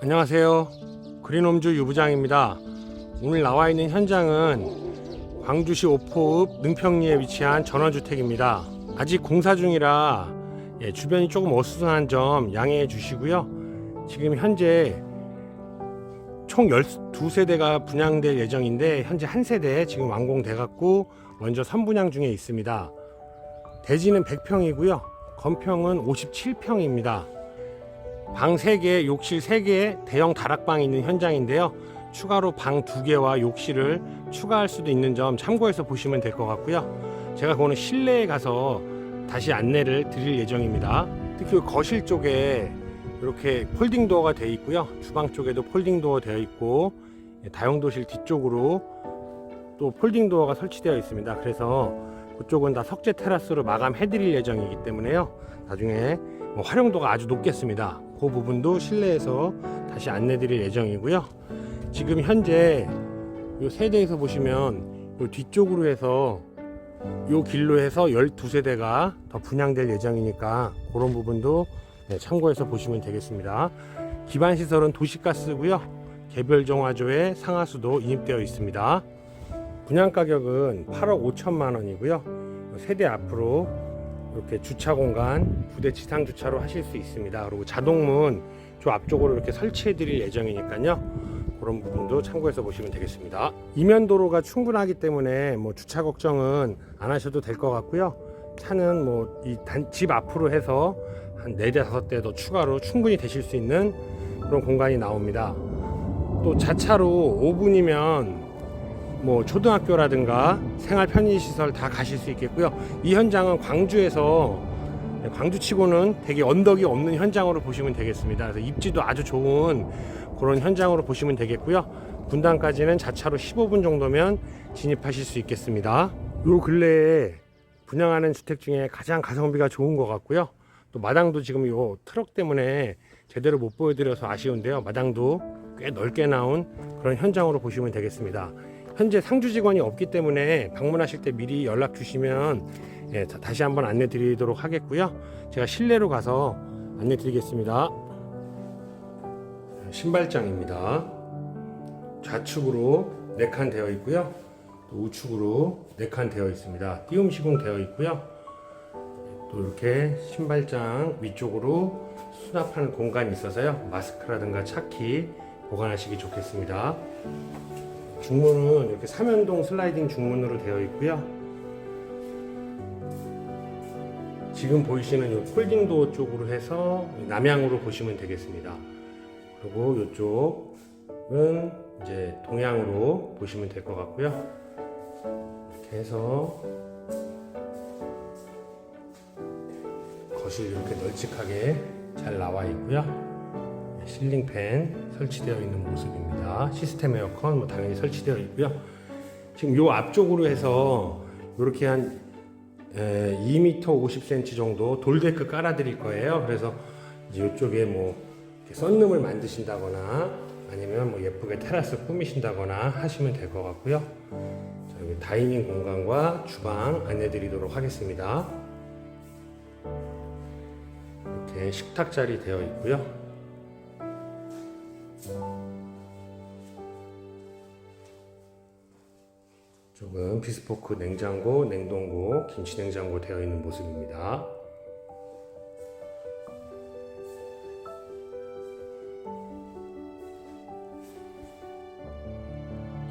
안녕하세요. 그린홈즈 유부장입니다. 오늘 나와 있는 현장은 광주시 오포읍 능평리에 위치한 전원주택입니다. 아직 공사 중이라 예, 주변이 조금 어수선한 점 양해해 주시고요. 지금 현재 총 12세대가 분양될 예정인데 현재 한 세대 지금 완공돼 갖고 먼저 선분양 중에 있습니다. 대지는 100평이고요. 건평은 57평입니다. 방 3개, 욕실 3개, 대형 다락방이 있는 현장인데요. 추가로 방 2개와 욕실을 추가할 수도 있는 점 참고해서 보시면 될 것 같고요. 제가 그거는 실내에 가서 다시 안내를 드릴 예정입니다. 특히 거실 쪽에 이렇게 폴딩 도어가 되어 있고요. 주방 쪽에도 폴딩 도어 되어 있고 다용도실 뒤쪽으로 또 폴딩 도어가 설치되어 있습니다. 그래서 그쪽은 다 석재 테라스로 마감해 드릴 예정이기 때문에요. 나중에 뭐 활용도가 아주 높겠습니다. 그 부분도 실내에서 다시 안내 드릴 예정이고요. 지금 현재 이 세대에서 보시면 이 뒤쪽으로 해서 이 길로 해서 12세대가 더 분양될 예정이니까 그런 부분도 네, 참고해서 보시면 되겠습니다. 기반 시설은 도시가스고요. 개별 정화조에 상하수도 인입되어 있습니다. 분양 가격은 8억 5천만 원이고요. 세대 앞으로 이렇게 주차 공간 부대 지상 주차로 하실 수 있습니다. 그리고 자동문 저 앞쪽으로 이렇게 설치해 드릴 예정이니까요. 그런 부분도 참고해서 보시면 되겠습니다. 이면 도로가 충분하기 때문에 뭐 주차 걱정은 안 하셔도 될 것 같고요. 차는 뭐 이 집 앞으로 해서 한 4대 5대 더 추가로 충분히 되실 수 있는 그런 공간이 나옵니다. 또 자차로 5분이면 뭐 초등학교라든가 생활 편의 시설 다 가실 수 있겠고요. 이 현장은 광주에서 광주치고는 되게 언덕이 없는 현장으로 보시면 되겠습니다. 그래서 입지도 아주 좋은 그런 현장으로 보시면 되겠고요. 분당까지는 자차로 15분 정도면 진입하실 수 있겠습니다. 요 근래에 분양하는 주택 중에 가장 가성비가 좋은 것 같고요. 또 마당도 지금 요 트럭 때문에 제대로 못 보여드려서 아쉬운데요. 마당도 꽤 넓게 나온 그런 현장으로 보시면 되겠습니다. 현재 상주 직원이 없기 때문에 방문하실 때 미리 연락 주시면 예, 다- 다시 한번 안내 드리도록 하겠고요. 제가 실내로 가서 안내 드리겠습니다. 신발장입니다. 좌측으로 4칸 되어 있고요. 또 우측으로 4칸 되어 있습니다. 띄움 시공 되어 있고요. 또 이렇게 신발장 위쪽으로 수납하는 공간이 있어서요. 마스크라든가 차키 보관하시기 좋겠습니다. 중문은 이렇게 삼연동 슬라이딩 중문으로 되어 있고요. 지금 보이시는 이 폴딩도어 쪽으로 해서 남향으로 보시면 되겠습니다. 그리고 이쪽은 이제 동향으로 보시면 될 것 같고요. 이렇게 해서 거실 이렇게 널찍하게 잘 나와 있고요. 실링팬 설치되어 있는 모습입니다. 시스템 에어컨 뭐 당연히 설치되어 있고요. 지금 요 앞쪽으로 해서 이렇게 한 2m 50cm 정도 돌데크 깔아 드릴 거예요. 그래서 이제 이쪽에 뭐 썬룸을 만드신다거나 아니면 뭐 예쁘게 테라스 꾸미신다거나 하시면 될 것 같고요. 자, 여기 다이닝 공간과 주방 안내 드리도록 하겠습니다. 이렇게 식탁 자리 되어 있고요. 조금 비스포크 냉장고, 냉동고, 김치 냉장고 되어 있는 모습입니다.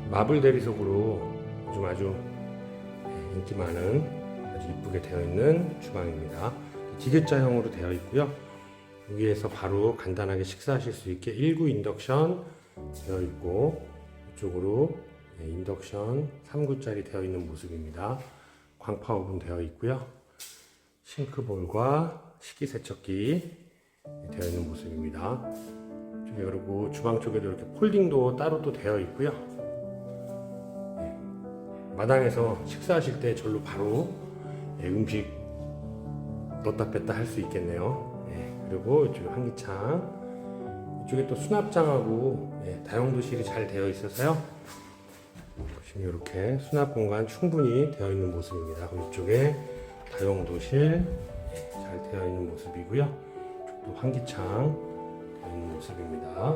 마블 대리석으로 요즘 아주 네, 인기 많은 아주 이쁘게 되어 있는 주방입니다. 디귿자형으로 되어 있고요. 여기에서 바로 간단하게 식사하실 수 있게 1구 인덕션 되어 있고 이쪽으로 네, 인덕션 3구짜리 되어 있는 모습입니다. 광파 오븐 되어 있고요. 싱크볼과 식기세척기 되어 있는 모습입니다. 그리고 주방 쪽에도 이렇게 폴딩도 따로 또 되어 있고요. 네, 마당에서 식사하실 때 절로 바로 네, 음식 넣다 뺐다 할 수 있겠네요. 네, 그리고 이쪽 환기창 이쪽에 또 수납장하고 네, 다용도실이 잘 되어 있어서요. 보시면 이렇게 수납 공간 충분히 되어 있는 모습입니다. 이쪽에 다용도실 잘 되어 있는 모습이고요. 또 환기창 되어 있는 모습입니다.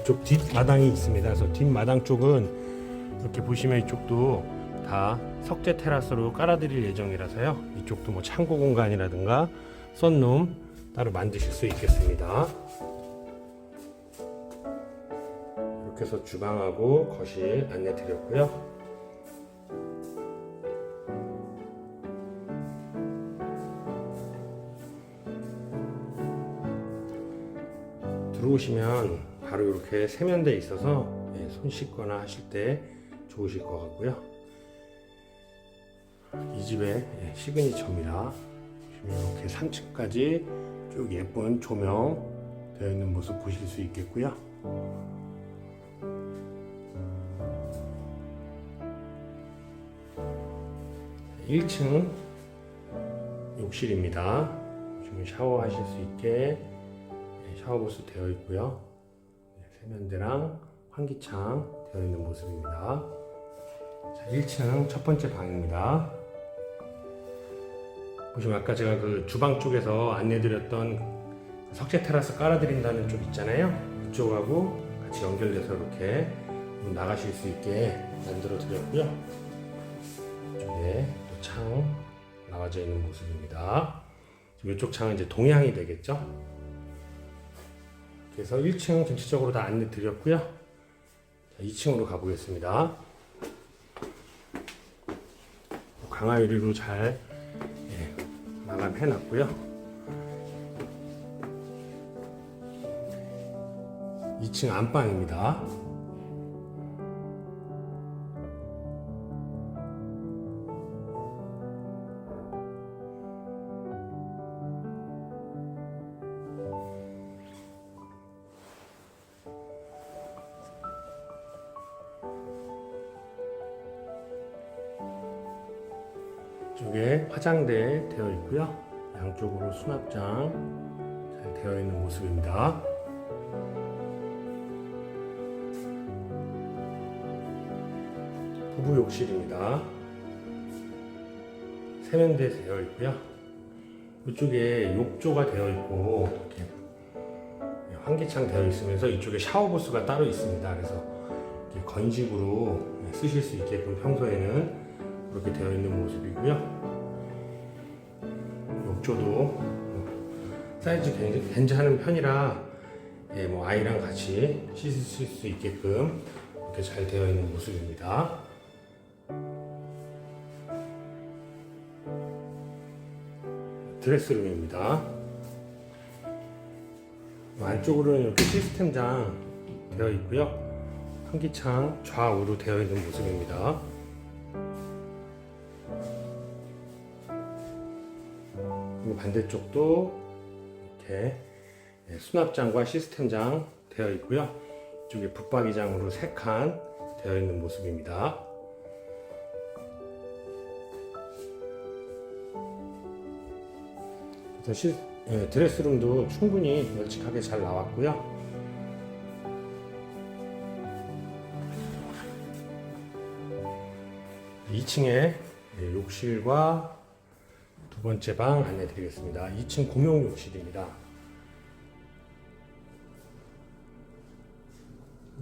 이쪽 뒷마당이 있습니다. 그래서 뒷마당 쪽은 이렇게 보시면 이쪽도 다 석재 테라스로 깔아드릴 예정이라서요. 이쪽도 뭐 창고 공간이라든가 썬룸 따로 만드실 수 있겠습니다. 이렇게 해서 주방하고 거실 안내 드렸고요. 들어오시면 바로 이렇게 세면대 있어서 예, 손 씻거나 하실 때 좋으실 것 같고요. 이 집의 예, 시그니처입니다. 이렇게 3층까지 쭉 예쁜 조명 되어 있는 모습 보실 수 있겠고요. 1층 욕실입니다. 보시면 샤워하실 수 있게 네, 샤워부스 되어 있고요. 네, 세면대랑 환기창 되어 있는 모습입니다. 자, 1층 첫 번째 방입니다. 보시면 아까 제가 그 주방 쪽에서 안내드렸던 그 석재 테라스 깔아드린다는 쪽 있잖아요. 그쪽하고 같이 연결돼서 이렇게 문 나가실 수 있게 만들어 드렸고요. 이쪽에 또 창 나와져 있는 모습입니다. 이쪽 창은 이제 동향이 되겠죠. 그래서 1층 전체적으로 다 안내 드렸고요. 자, 2층으로 가보겠습니다. 강화 유리로 잘 예, 마감해 놨고요. 2층 안방입니다. 쪽에 화장대 되어 있고요. 양쪽으로 수납장 잘 되어 있는 모습입니다. 부부 욕실입니다. 세면대 되어 있고요. 이쪽에 욕조가 되어 있고 이렇게 환기창 되어 있으면서 이쪽에 샤워 부스가 따로 있습니다. 그래서 이렇게 건식으로 쓰실 수 있게끔 평소에는 그렇게 되어 있는 모습이고요. 욕조도 사이즈 괜찮은 편이라 예, 뭐 아이랑 같이 씻으실 수 있게끔 이렇게 잘 되어 있는 모습입니다. 드레스룸입니다. 안쪽으로는 이렇게 시스템장 되어 있고요. 환기창 좌우로 되어 있는 모습입니다. 그리고 반대쪽도 이렇게 예, 수납장과 시스템장 되어 있고요. 이쪽에 붙박이장으로 3칸 되어 있는 모습입니다. 시, 예, 드레스룸도 충분히 널찍하게 잘 나왔고요. 이 2층에 예, 욕실과 두 번째 방 안내 드리겠습니다. 2층 공용 욕실입니다.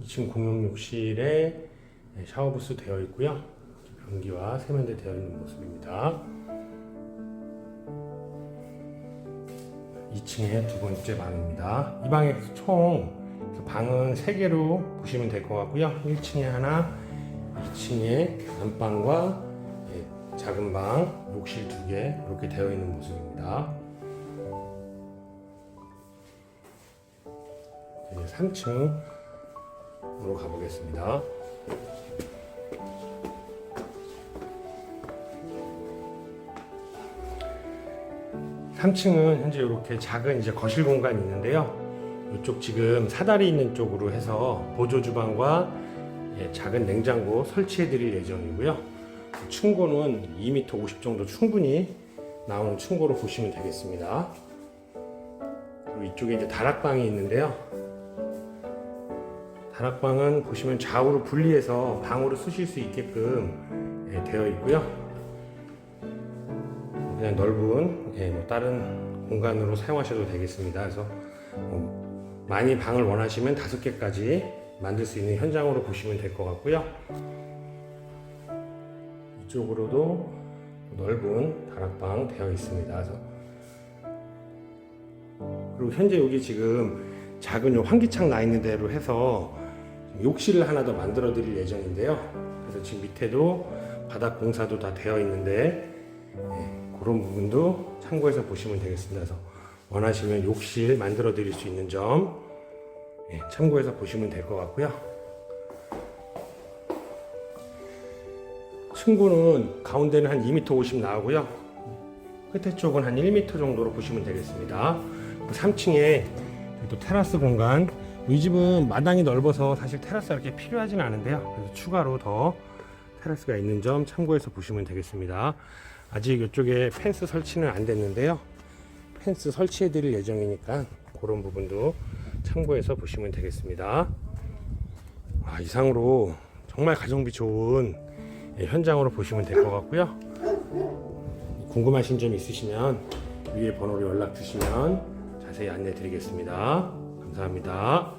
2층 공용 욕실에 네, 샤워부스 되어 있고요. 변기와 세면대 되어 있는 모습입니다. 2층의 두 번째 방입니다. 이 방에 총 방은 3개로 보시면 될 것 같고요. 1층에 하나, 2층에 안방과 예, 작은 방, 욕실 두 개 이렇게 되어 있는 모습입니다. 이제 3층으로 가보겠습니다. 3층은 현재 이렇게 작은 이제 거실 공간이 있는데요. 이쪽 지금 사다리 있는 쪽으로 해서 보조 주방과 예, 작은 냉장고 설치해 드릴 예정이고요. 층고는 2m 50 정도 충분히 나오는 층고로 보시면 되겠습니다. 그리고 이쪽에 이제 다락방이 있는데요. 다락방은 보시면 좌우로 분리해서 방으로 쓰실 수 있게끔 예, 되어 있고요. 그냥 넓은 예, 뭐 다른 공간으로 사용하셔도 되겠습니다. 그래서 어, 많이 방을 원하시면 다섯 개까지 만들 수 있는 현장으로 보시면 될 것 같고요. 이쪽으로도 넓은 다락방 되어 있습니다. 그래서 그리고 현재 여기 지금 작은 요 환기창 나 있는 대로 해서 욕실을 하나 더 만들어 드릴 예정인데요. 그래서 지금 밑에도 바닥 공사도 다 되어 있는데 예, 그런 부분도 참고해서 보시면 되겠습니다. 그래서 원하시면 욕실 만들어 드릴 수 있는 점 예, 참고해서 보시면 될 것 같고요. 층고는 가운데는 한 2m 50 나오고요. 끝에 쪽은 한 1m 정도로 보시면 되겠습니다. 3층에 또 테라스 공간. 이 집은 마당이 넓어서 사실 테라스가 이렇게 필요하진 않은데요. 그래서 추가로 더 테라스가 있는 점 참고해서 보시면 되겠습니다. 아직 이쪽에 펜스 설치는 안 됐는데요. 펜스 설치해 드릴 예정이니까 그런 부분도 참고해서 보시면 되겠습니다. 아, 이상으로 정말 가성비 좋은 예, 현장으로 보시면 될 것 같고요. 궁금하신 점 있으시면 위에 번호로 연락 주시면 자세히 안내 드리겠습니다. 감사합니다.